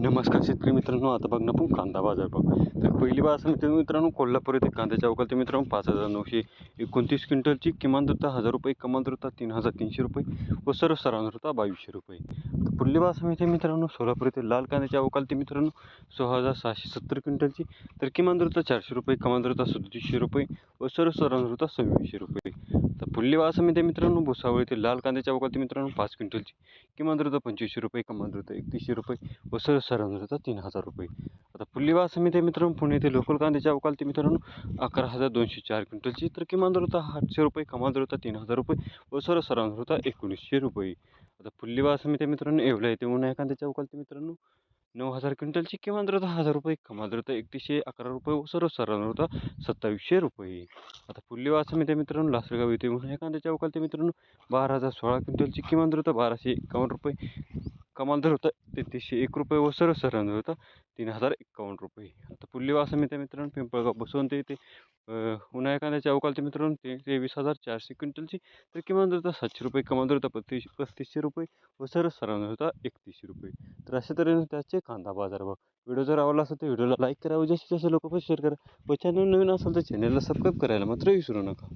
नमस्कार शेतकरी मित्रांनो आता बघ ना कांदा बाजार बघ. तर पहिली बार असं मित्र मित्रांनो कोल्हापूर येथे कांद्याच्या अवकाळी मित्रांनो पाच हजार नऊशे एकोणतीस क्विंटलची किमान दरता हजार रुपये कमाल दरता तीन हजार तीनशे रुपये व सर्व सरांना बावीसशे रुपये. तर पुढली बार असं मित्रांनो सोलापूर येथे लाल कांद्याच्या अवकाळी मित्रांनो सोळा हजार सहाशे सत्तर क्विंटलची तर किमान दरता चारशे रुपये कमाल दरता सदतीसशे रुपये व सर्व सरांधृता सव्वीसशे रुपये. तर फुल्ली बार मित्रांनो भुसावळ येथे लाल कांद्याच्या अवकाल मित्रांनो पाच क्विंटलची. किमान दरता पंचवीसशे रुपये कमान दरता एकतीसशे रुपये व सर्व सरांना तीन हजार रुपये. आता पुढली बार समिती मित्रांनो पुणे येथे लोकल कांद्याच्या अवकाल मित्रांनो अकरा हजार दोनशे चार क्विंटलची. तर किमान दर होता आठशे रुपये कमाल दर होता तीन हजार रुपये व सर्व सरांना होता एकोणीसशे रुपये. आता पुढली बार समिती मित्रांनो येवला येथे उन्हाळ्या कांद्याच्या अवकाल मित्रांनो नऊ हजार क्विंटलची किमान दर हजार रुपये कमाल दर एकतीसशे अकरा रुपये व सर्व होता. सत्तावीसशे रुपये. आता पुढली बार समिती मित्रांनो लासलगाव येते म्हणून कांद्याच्या अवकाल ते मित्रांनो बारा हजार सोळा क्विंटलची किमान दर होता बाराशे एकावन्न रुपये. कमाल दर होता. तेहतीसशे एक रुपये व सर्व सरांना होता. तीन हजार एकावन्न रुपये. आता पुढली वासा मी त्या मित्रांनो पिंपळगाव बसवंत येते उन्हाळ्या कांद्याचे अवकाल ते मित्रांनो ते तेवीस हजार चारशे क्विंटलची. तर किमान दर होता सातशे रुपये कमाल दर होता पस्तीस पस्तीसशे रुपये व सर सरांना होता एकतीसशे रुपये. तर अशा तऱ्हेने त्याचे कांदा बाजार भाव. व्हिडिओ जर आवडला असेल तर व्हिडिओला लाईक करा व जास्तीत जास्त पण शेअर करा. व चॅनल नवीन असेल तर चॅनलला सबस्क्राईब करायला मात्र विसरू नका.